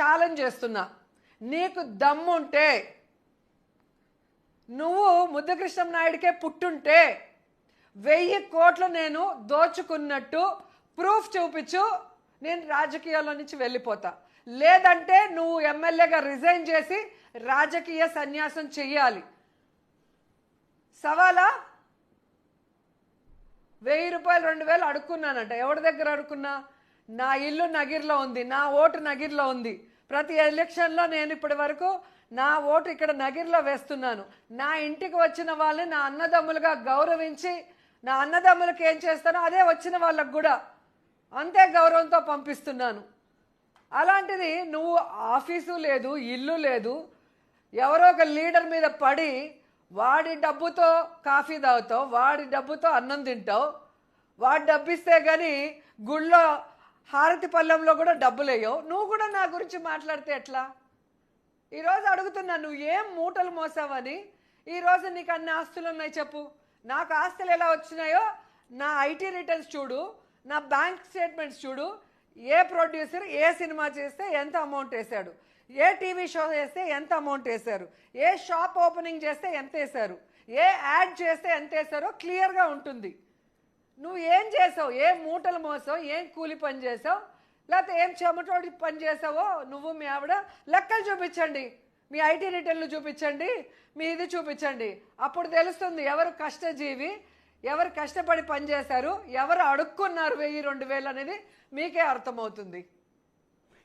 Challenge చేస్తున్నా. నీకు దమ్ముంటే నువ్వు ముద్దకృష్ణం నాయుడికే పుట్టుంటే వెయ్యి కోట్లు నేను దోచుకున్నట్టు ప్రూఫ్ చూపించు నేను రాజకీయాల్లో నుంచి వెళ్ళిపోతా. లేదంటే నువ్వు ఎమ్మెల్యేగా రిజైన్ చేసి రాజకీయ సన్యాసం చెయ్యాలి. సవాలా? వెయ్యి రూపాయలు రెండు వేలు అడుక్కున్నానంట. ఎవరి దగ్గర అడుక్కున్నా? నా ఇల్లు నగిర్లో ఉంది నా ఓటు నగిర్లో ఉంది. ప్రతి ఎలక్షన్లో నేను ఇప్పటి వరకు నా ఓటు ఇక్కడ నగిర్లో వేస్తున్నాను. నా ఇంటికి వచ్చిన వాళ్ళని నా అన్నదమ్ములుగా గౌరవించి నా అన్నదమ్ములకి ఏం చేస్తానో అదే వచ్చిన వాళ్ళకు కూడా అంతే గౌరవంతో పంపిస్తున్నాను. అలాంటిది నువ్వు ఆఫీసు లేదు ఇల్లు లేదు ఎవరో ఒక లీడర్ మీద పడి వాడి డబ్బుతో కాఫీ తాగుతావు వాడి డబ్బుతో అన్నం తింటావు వాడి డబ్బిస్తే కానీ గుళ్ళో హారతి పళ్ళెంలో కూడా డబ్బులేయో? నువ్వు కూడా నా గురించి మాట్లాడితే ఎట్లా? ఈరోజు అడుగుతున్నా నువ్వు ఏం మూటలు మోసావని? ఈరోజు నీకు అన్ని ఆస్తులు ఉన్నాయి చెప్పు. నాకు ఆస్తులు ఎలా వచ్చినాయో నా ఐటీ రిటర్న్స్ చూడు నా బ్యాంక్ స్టేట్మెంట్స్ చూడు. ఏ ప్రొడ్యూసర్ ఏ సినిమా చేస్తే ఎంత అమౌంట్ వేశాడు? ఏ టీవీ షో చేస్తే ఎంత అమౌంట్ వేశారు? ఏ షాప్ ఓపెనింగ్ చేస్తే ఎంత వేశారు? ఏ యాడ్ చేస్తే ఎంత వేశారో క్లియర్గా ఉంటుంది. నువ్వు ఏం చేసావు? ఏం మూటలు మోసావు? ఏం కూలి పని చేసావు? లేకపోతే ఏం చెమటోడి పని చేసావో? నువ్వు మీ ఆవిడ లెక్కలు చూపించండి. మీ ఐటీ రిటర్న్లు చూపించండి. మీ ఇది చూపించండి. అప్పుడు తెలుస్తుంది ఎవరు కష్టజీవి ఎవరు కష్టపడి పనిచేశారు ఎవరు అడుక్కున్నారు వెయ్యి రెండు వేలు అనేది మీకే అర్థమవుతుంది.